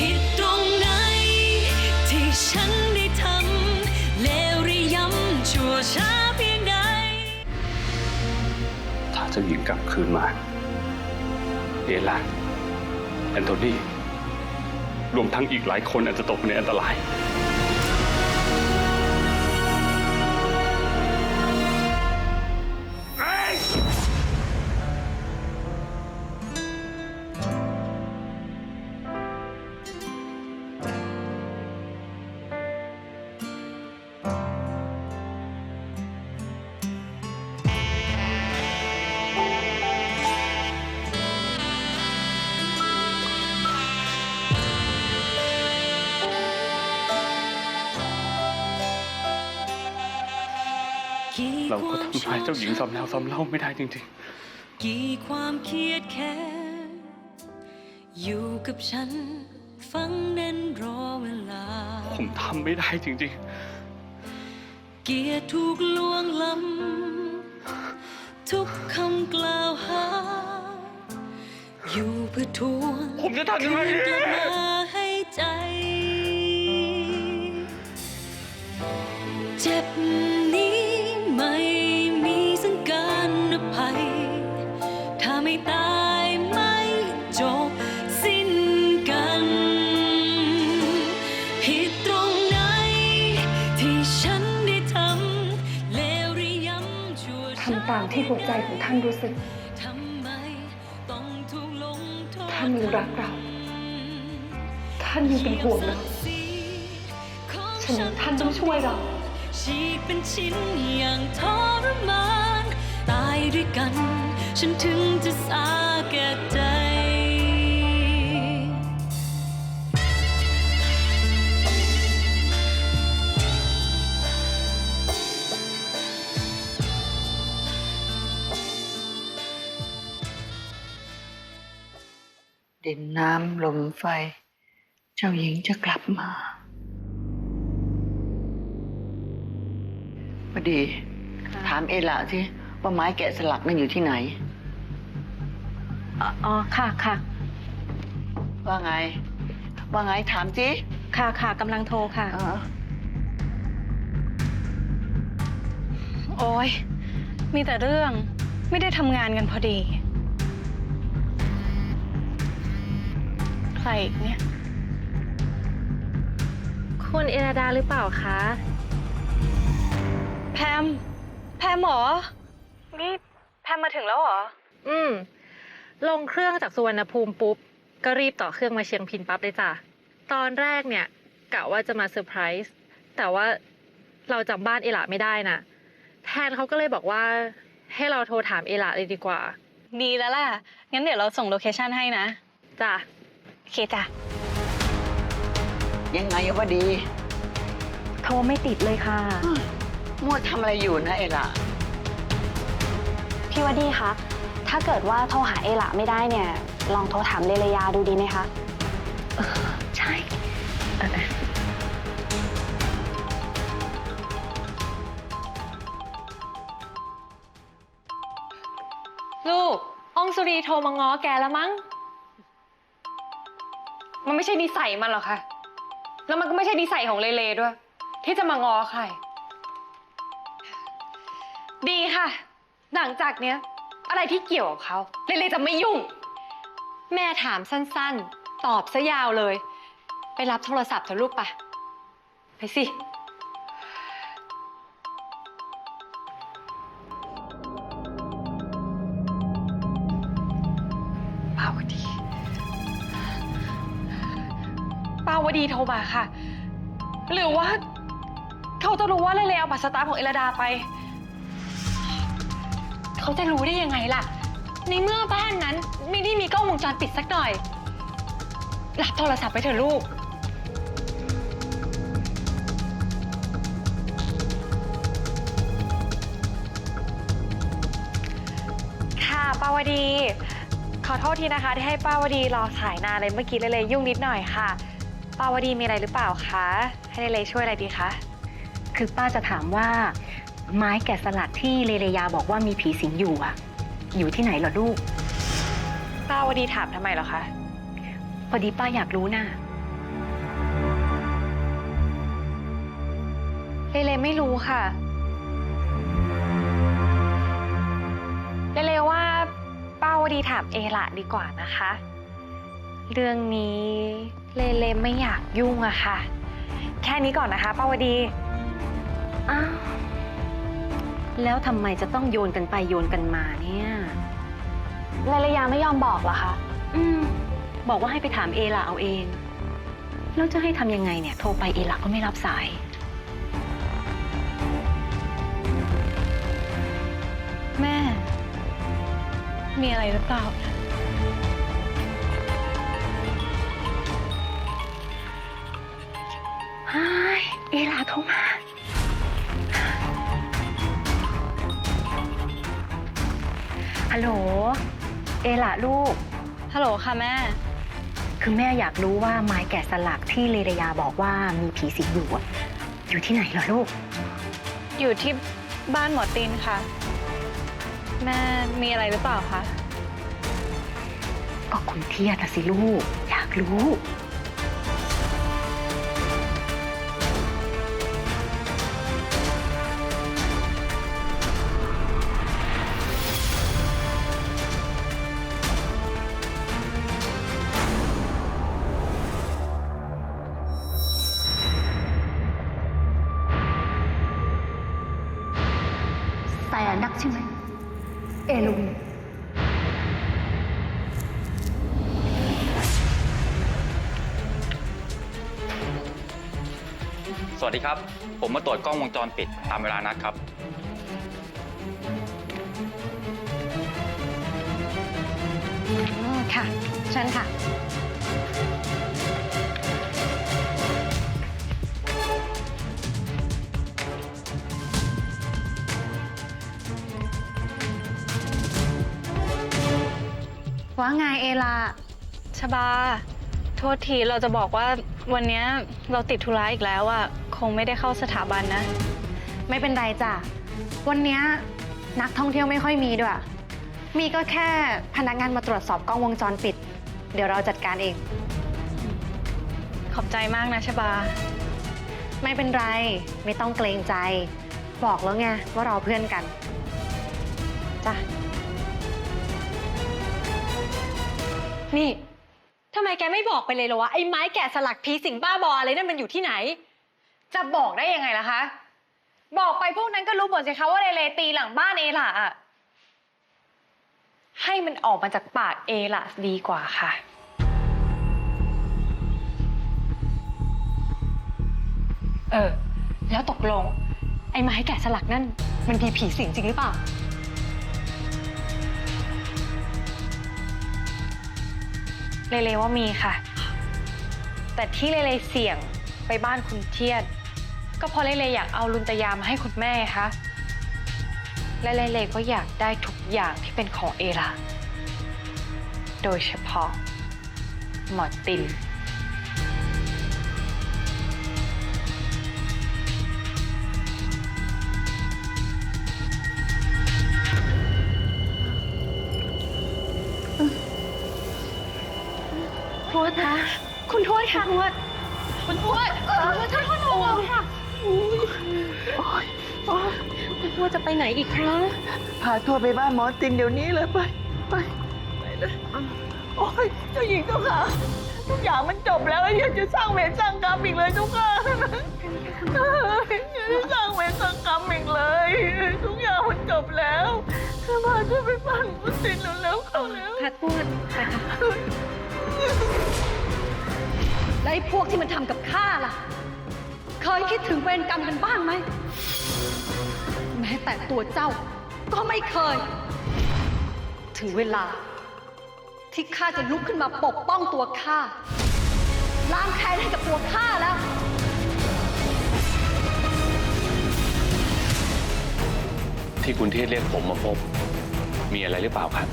ผิดตรงไหน ที่ฉันได้ทำเลวหรือย้ำชั่วช้าเพียงใด ถ้าเจ้าหญิงกลับคืนมาเอล่าแอนโทนีรวมทั้งอีกหลายคนอาจจะตกในอันตราย ก็ทำร้ายเจ้าหญิงซ้ำแล้วซ้ำเล่าไม่ได้จริงกี่ความเครียดแค้นอยู่กับฉัน ฟังแน่นรอเวลาๆผมทำไม่ได้จริงเกียรติถูกลวงล้ำทุกคำกล่าวหา อยู่เพื่อทวงๆผมจะทำยังไงคืนกดีลับมาให้ใจ เจ็บ ทำตามที่หัวใจของท่านรู้สึกทำไมต้องถูกลงโทษท่านยังรักเรา ท่านยังเป็นห่วงเราฉะนั้นท่านต้องช่วยเราฉีกเป็นชิ้นอย่างทรมาน ตายด้วยกัน ฉันถึงจะสาแก่ใจ ดินน้ำลมไฟ เจ้าหญิงจะกลับมาพอดี ถามเอละสิว่าไม้แกะสลักนั่นอยู่ที่ไหน อ๋อ ค่ะค่ะ ว่าไง ว่าไงถามสิค่ะค่ะกำลังโทรค่ะเออโอ้ยมีแต่เรื่องไม่ได้ทำงานกันพอดี ครอีกเนี่ย คุณเอราดาหรือเปล่าคะ แพม แพมเหรอ นี่แพมมาถึงแล้วเหรอ อืม ลงเครื่องจากสุวรรณภูมิปุ๊บ ก็รีบต่อเครื่องมาเชียงพินปั๊บเลยจ้ะ ตอนแรกเนี่ยกะว่าจะมาเซอร์ไพรส์ แต่ว่าเราจำบ้านเอละไม่ได้น่ะ แทนเขาก็เลยบอกว่าให้เราโทรถามเอละเลยดีกว่า ดีแล้วล่ะ งั้นเดี๋ยวเราส่งโลเคชั่นให้นะ จ้ะ โอเคจ้ะยังไงพอดี โทรไม่ติดเลยค่ะ มัวทำอะไรอยู่นะเอละพี่วดีคะ ถ้าเกิดว่าโทรหาเอละไม่ได้เนี่ย ลองโทรถามเลเลยาดูดีไหมคะ เออ ใช่เออลูก อองสุรีโทรมาง้อแกแล้วมั้ง มันไม่ใช่นิสัยมันหรอกค่ะ แล้วมันก็ไม่ใช่นิสัยของเลเลด้วย ที่จะมางอใคร ดีค่ะ หลังจากเนี้ย อะไรที่เกี่ยวกับเขาเลเลจะไม่ยุ่ง แม่ถามสั้นๆ ตอบซะยาวเลย ไปรับโทรศัพท์เถอะลูกปะไปสิาวดีโทรมาค่ะ หรือว่าเขาจะรู้ว่าเลเลเอาบัตรสตาร์ของเอลดาไป เขาจะรู้ได้ยังไงล่ะ ในเมื่อบ้านนั้นไม่ได้มีกล้องวงจรปิดสักหน่อย รับโทรศัพท์ไปเถอะลูก ค่ะป้าวดี ขอโทษทีนะคะที่ให้ป้าวดีรอสายนานเลยเมื่อกี้เลยเลยยุ่งนิดหน่อยค่ะ ป้าวดีมีอะไรหรือเปล่าคะ ให้เลเลช่วยอะไรดีคะ คือป้าจะถามว่า ไม้แกะสลักที่เลเลยาบอกว่ามีผีสิงอยู่อะอยู่ที่ไหนหรอลูก ป้าวดีถามทำไมหรอคะ พอดีป้าอยากรู้น่ะ เลเลไม่รู้ค่ะ เลเลว่าป้าวดีถามเอละดีกว่านะคะ เรื่องนี้ เลเลไม่อยากยุ่งอะค่ะ แค่นี้ก่อนนะคะป้าวดี อ้าว แล้วทำไมจะต้องโยนกันไปโยนกันมาเนี่ยเรเลยาไม่ยอมบอกเหรอคะ อืม บอกว่าให้ไปถามเอล่ะเอาเอง แล้วจะให้ทำยังไงเนี่ย โทรไปเอล่ะก็ไม่รับสาย แม่ มีอะไรหรือเปล่าฮายเอล่ะโทรมา ฮัลโหล เอล่ะลูก ฮัลโหลค่ะแม่ คือแม่อยากรู้ว่าไม้แกะสลักที่เลรยาบอกว่ามีผีสิงอยู่อะอยู่ที่ไหนเหรอลูก อยู่ที่บ้านหมอตีนค่ะ แม่มีอะไรหรือเปล่าคะ ก็คุณเทียดนะสิลูก อยากรู้ วัสดีครับ ผมมาตรวจกล้องวงจรปิดตามเวลานัดครับ อืมค่ะเชิญค่ะ ว่าไงเอลาชบา โทษทีเราจะบอกว่าวันเนี้ยเราติดธุระอีกแล้วอะ คงไม่ได้เข้าสถาบันนะ ไม่เป็นไรจ้ะ วันเนี้ยนักท่องเที่ยวไม่ค่อยมีด้วย มีก็แค่พนักงานมาตรวจสอบกล้องวงจรปิด เดี๋ยวเราจัดการเอง ขอบใจมากนะชบา ไม่เป็นไร ไม่ต้องเกรงใจ บอกแล้วไงว่าเราเพื่อนกัน จ้ะ นี่ทำไมแกไม่บอกไปเลยเหรอว่าไอ้ไม้แกะสลักผีสิงบ้าบออะไรนั่นมันอยู่ที่ไหน จะบอกได้ยังไงล่ะคะ บอกไปพวกนั้นก็รู้หมดสิคะว่าเลเลตีหลังบ้านเอล่ะอะให้มันออกมาจากปากเอล่ะดีกว่าค่ะ เออ แล้วตกลง ไอ้ไม้แกะสลักนั่น มันมีผีสิงจริงหรือเปล่า เลเลว่ามีค่ะ แต่ที่เลเลเสี่ยง ไปบ้านคุณเทียด ก็เพราะเลเลอยากเอาลุนตยามาให้คุณแม่คะและเลเลก็อยากได้ทุกอย่างที่เป็นของเอล่ะโดยเฉพาะ หมอติน ทวดคะคุณทวดค่ะทวด คุณทวดเออทวดทวดทวดค่ะโอ้ยโอ้ยคุณทวดจะไปไหนอีกคะพาทัวร์ไปบ้านหมอตินเดี๋ยวนี้เลยไป ไปไปเลยโอ้ยเจ้าหญิงเจ้าค่ะ ทุกอย่างมันจบแล้วอย่าจะสร้างเวรสร้างกรรมอีกเลยเจ้าค่ะอย่าจะสร้างเวรสร้างกรรมอีกเลย ทุกอย่างมันจบแล้วพาช่วยไปบ้านหมอตินเร็วๆเข้าแล้วค่ะทวดไปค่ะแล้วไอ้พวกที่มันทำกับข้าล่ะ เคยคิดถึงเวรกรรมกันบ้างไหม แม้แต่ตัวเจ้าก็ไม่เคย ถึงเวลา ที่ข้าจะลุกขึ้นมาปกป้องตัวข้าล้างแค้นให้กับตัวข้าแล้ว ที่คุณเทศเรียกผมมาพบ มีอะไรหรือเปล่าครับ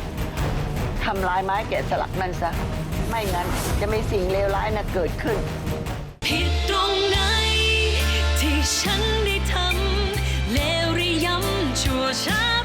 ทำลายไม้แกะสลักนั่นซะ ไม่งั้น จะมีสิ่งเลวร้ายน่ะเกิดขึ้น ผิดตรงไหน ที่ฉันได้ทำเลวหรือย้ำชั่วช้า